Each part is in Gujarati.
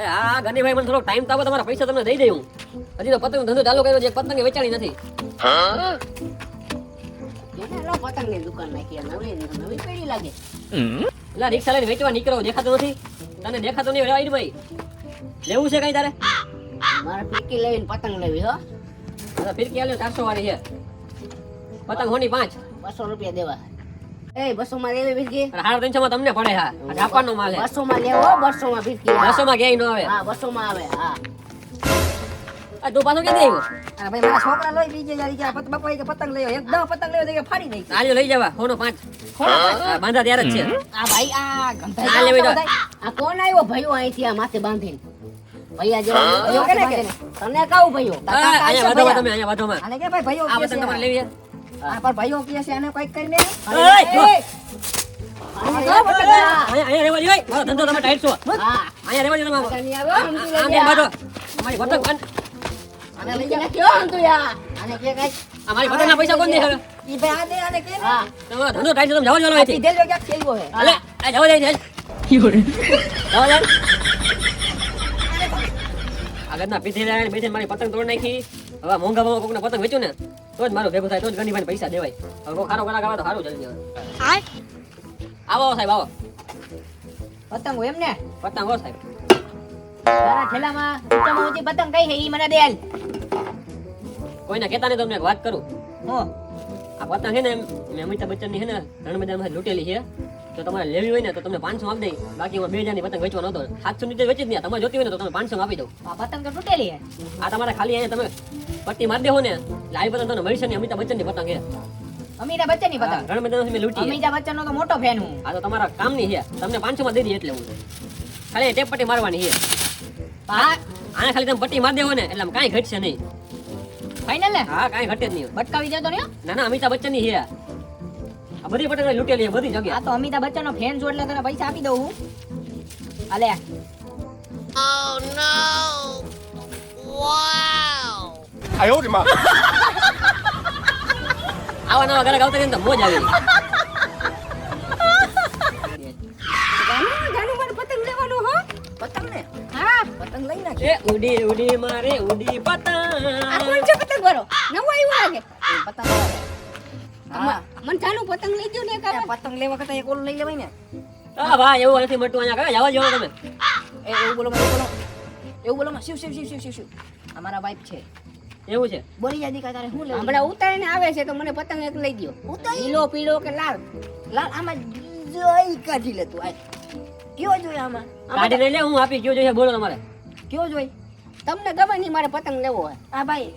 એ આ ગની ભાઈ મને થોડો ટાઈમ તો આપો તમારા પૈસા તમને દઈ દઉં હજી તો પતંગ ધંધો ચાલુ કર્યો છે પતંગ વેચાણી નથી. પતંગની દુકાન નાખી નવી નવી પેઢી લાગે. એટલે રિક્ષા લઈને વેચવા નીકળો દેખાતો નથી. તને દેખાતો નહીં ભાઈ. લેવું છે કઈ તારે? મારે ફીકી લઈને પતંગ લેવી હો. ફિરકી આલ્યો ચારસો વાળી છે. પતંગ હોની પાંચ. બસો રૂપિયા દેવા. એ બસો માં લેવી ફીરકી અને ત્રણસો માં તમને પડે હા. માલમાં લેવો બસો માં ફીરકી હા. માં ક્યાંય ન આવે. હા બસો માં આવે હા. આ તું પાછો ક્યાંથી આવ્યો? અરે ભાઈ મારા છોકરા લઈ બીજે જારી કે પત- બાપા કે પતંગ લઈ એક દસ પતંગ લઈ કે ફાડી દઈ લઈ જવા. હોનો પાંચ. બાંધા ત્યારે જ છે. આ ભાઈ આ ગંધાઈ આ લેવી જાવ તો. બધા. આ કોણ આવ્યો ભાઈઓ અહીંથી આ માથે બાંધીને? ભૈયા જેવો? તને કહું અહીંયા આને કે ભાઈ ભાઈઓ આ પતંગ તમારે લેવી છે. આ પર ભાઈઓ છે કંઈક કરીને અમારી પૈસા કોણ દે ઈ દે કે હા. તમારો ધંધો ટાઈટ તમે ખેલવો હે. જાય જાય. આગળના જાય ને બેઠે મારી પતંગ તોડ નાખી. હવે મોંઘા ભાવમાં કોકને પતંગ વેચ્યું ને. તો જ મારો ભેગો થાય તો જ ગણી પૈસા દેવાય. હવે કોઈ ખારો ગણા આવે તો સારું જલ્દી આવે. આવો સાહેબ આવો. પતંગ એમ ને? પતંગ સાહેબ. તારા ઠેલામાં ઊંચામાં ઊંચી પતંગ કઈ છે ઈ મને દેલ. કોઈને કહેતા નહીં તમને એક વાત કરું. હો. આ પતંગ છે ને મેં અમિતાભ બચ્ચનની છે ને રણમેદાનમાં લૂંટેલી છે. તો તમારે લેવી હોય ને તો તમને પાંચસો આપી દઈ. બાકી બે હજારની પતંગ વેચવાનો હતો. સાતસો નીચે વેચી જ નહીં. તમારે જોતી હોય ને તો તમે પાંચસો આપી દઉં. આ પતંગ તો તૂટેલી આ તમારે ખાલી અહીંયા તમે પટ્ટી માર દેહો ને. આવી પતંગ તને મળશે ને અમિતાભ બચ્ચનની પતંગ હે. અમિતાભ બચ્ચનની પતંગ? રણમેદાનથી મેં લૂંટી. અમિતાભ બચ્ચનનો તો મોટો ફેન હું. આ તો તમારા કામની છે તમને પાંચસો માં દઈ દઈએ એટલે હું. ખાલી ટેપ પટ્ટી મારવાની છે હા. આને ખાલી તમે પટ્ટી માર દેવો ને એટલે કાંઈ ઘટશે નહીં. ફાઇનલ ને? હા કાંઈ ઘટે જ નહીં. બટકાવી જતો ને? ના ના અમિતાભ બચ્ચનની છે આ બધી પતંગ લૂટેલી છે બધી જગ્યા આ તો અમિતાભ બચ્ચન નો ફેન છું એટલે તને પૈસા આપી દઉં હું. અલે ઓ નો નવા ઘરે આવતા રહીને તો મોજ આવી. લેવાનું હો પતંગ ને હા. પતંગ લઈ નાખ ઉડી ઉડી મારે ઉડી આ પતંગ કોણ છે પતંગ વાળો? નવો આવ્યો લાગે. પતંગ મને જાનું પતંગ લઈ ગયો ને એક પતંગ લેવા કરતા એક ઓલું લઈ લેવાય ને. ભાઈ એવું નથી મટું અહીંયા કાંઈ. જવા જાવ તમે. એ એવું બોલો એવું બોલો. એવું બોલો શિવ શિવ શિવ શિવ શિવ અમારા વાઈફ છે. એવું છે? બોલી જા દીકા તારે શું લેવું? હમણાં ઉતારીને આવે છે તો મને પતંગ એક લઈ ગયો ઉતારી? લીલો પીળો કે લાલ? લાલ આમાં જોઈ કાઢી લે તું આ કયો જોઈ આમાં? કાઢી કાઢીને લે હું આપી કયો જોઈએ બોલો તમારે. કયો જોઈ? તમને ગમે નહીં મારે પતંગ લેવો હોય. આ ભાઈ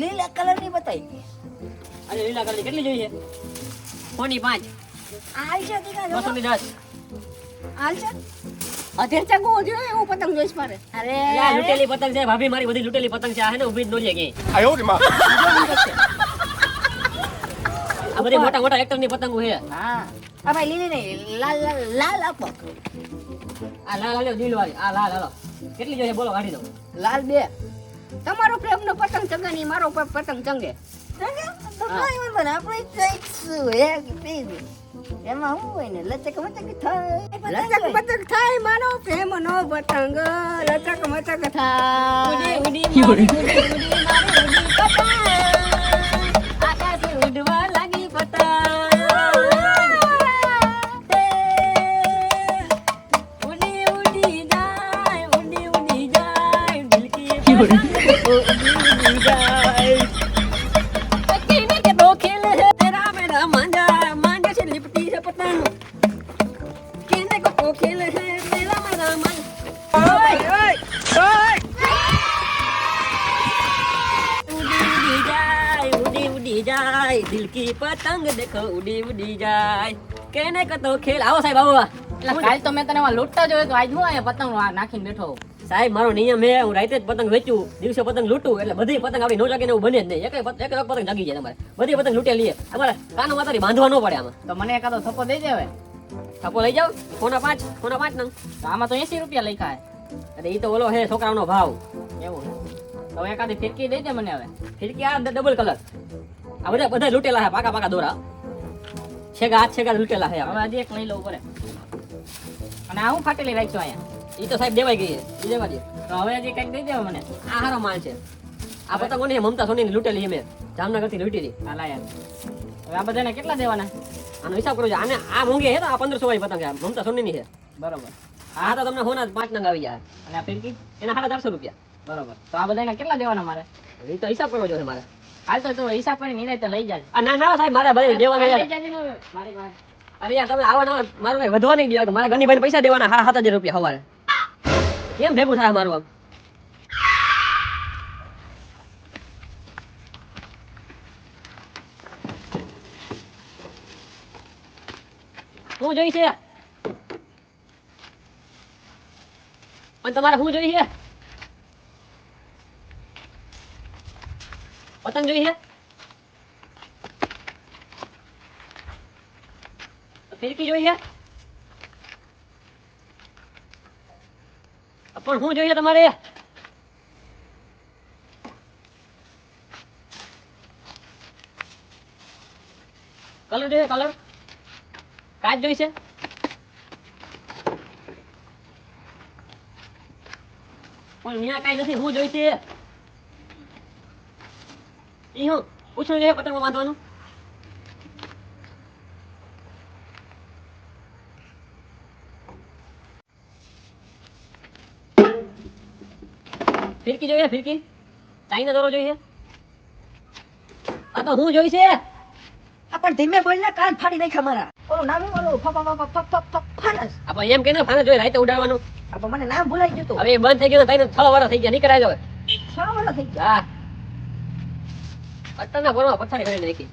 લીલા કલરની બતાવી અરે લીલા કલરની કેટલી જોઈએ કોની પાંચ? આલ છે દીકા. બસો ની દસ. આલ છે? અધેર ચાકુ હોજો એવું પતંગ જોઈશ મારે. અરે આ લૂટેલી પતંગ છે ભાભી મારી બધી લૂટેલી પતંગ છે આ હે ને ઊભી જ ન લેગી આયો રે માં? આ બધી મોટા મોટા એક્ટરની પતંગો છે. હા. આ ભાઈ લીલી નહીં લાલ લાલ લાલ આપો આ લાલ લાલ લીલ વાળી. આ લાલ લાલ કેટલી જોઈએ બોલો કાઢી દો લાલ બે. તમારો પ્રેમ નો પતંગ ચંગે નહીં મારો પતંગ ચંગે. ચંગે? તો કઈ વાંધો આપણે એક એક એક એમાં શું હોય ને? લચક મચક થાય. લચક મચક થાય મારો પ્રેમનો પતંગ. લચક મચક થાય. ઉડી ઉડી ઉડી ઉડી મારી ઉડી પતંગ ઉડી જાય દિલકી પતંગ દેખો ઉડી ઉડી જાય. કેને કતો ખેલ? આવો સાહેબ આવો. એટલે કાલ તો મેં તને લૂંટતો જોયો તો આજ હું આયા પતંગ નાખીને બેઠો સાહેબ મારો નિયમ હે હું રાતે જ પતંગ વેચું દિવસે પતંગ લૂંટું એટલે બધી પતંગ આપણી નો જાગે એવું બને જ નહીં. એક એક પતંગ જાગી જાય તમારે બધી પતંગ લૂંટે લઈએ. અમારે કાનો માતારી બાંધવા ન પડે આમાં. તો મને એકાદો થપ્પો દઈ દેવે થપ્પો લઈ જાવ ફોના પાંચ ફોના પાંચ નંગ. આમાં તો એસી રૂપિયા લખ્યા અરે એ તો ઓલો હે છોકરાઓનો ભાવ. એવું હવે એકાદી ફિરકી દઈ દે મને હવે. ફિરકી આ ડબલ કલર. આ બધા બધા લૂંટેલા હે પાકા પાકા દોરા. છેગા હાથ છેગા લૂટેલા હે હવે આજે એક લઈ લઉં પડે. અને આ હું ફાટેલી રાખ્યો અહીંયા. એ તો સાહેબ દેવાઈ ગઈ છે. એ દેવા દે. તો હવે આજે કંઈક દઈ દેવા મને. આ હારો માલ છે. આ પતંગો ને મમતા સોની લૂંટેલી મેં. જામનગરથી લૂંટી હતી હાલા યાર હવે આ બધાને કેટલા દેવાના? આનો હિસાબ કરજો. આને આ મોંઘી હે તો આ પંદરસો વાળી પતંગ છે. મમતા સોની ની છે. બરોબર. આ તો તમને હોના પાંચ નંગ આવી જાય. અને આ ફિરકી? એના સાડા ચારસો રૂપિયા. બરોબર. તો આ બધાને કેટલા દેવાના મારે? એ તો હિસાબ કરવો જોઈએ મારે. હાલ તો તું હિસાબ કરીને તો લઈ જાય ના ના સાહેબ મારે બધે દેવા પાસે અરે યાર. તમે આવો ના મારું કઈ વધવા નહીં દો મારા ઘરની ભાઈને પૈસા દેવાના હા સાત હજાર રૂપિયા હવારે કેમ ભેગું થાય મારું આમ? શું જોઈ છે? પણ તમારે શું જોઈ છે? પતંગ જોઈ ફિરકી જોઈએ પણ શું જોઈએ તમારે કલર જોઈએ કલર કાચ જોઈશે પણ અહીંયા કાંઈ નથી શું જોઈશે ઈ હું પૂછવું જોઈએ પતંગમાં બાંધવાનું ફિરકી જોઈએ ફિરકી ચાઈના દોરો જોઈએ આ તો હું જોઈશે આ પણ ધીમે બોલને કાન ફાડી નાખ્યા મારા ઓલું નામ ઓલું ફાનસ આપણે એમ કે ફાનસ જોઈ રાઈતે ઉડાડવાનું આ મને નામ ભૂલાઈ ગયું તું હવે બંધ થઈ ગયું થઈને છ વાર થઈ ગયા નીકળાય હવે છ વાર થઈ ગયા અત્યારના ભરવા પથારી કરી નાખી.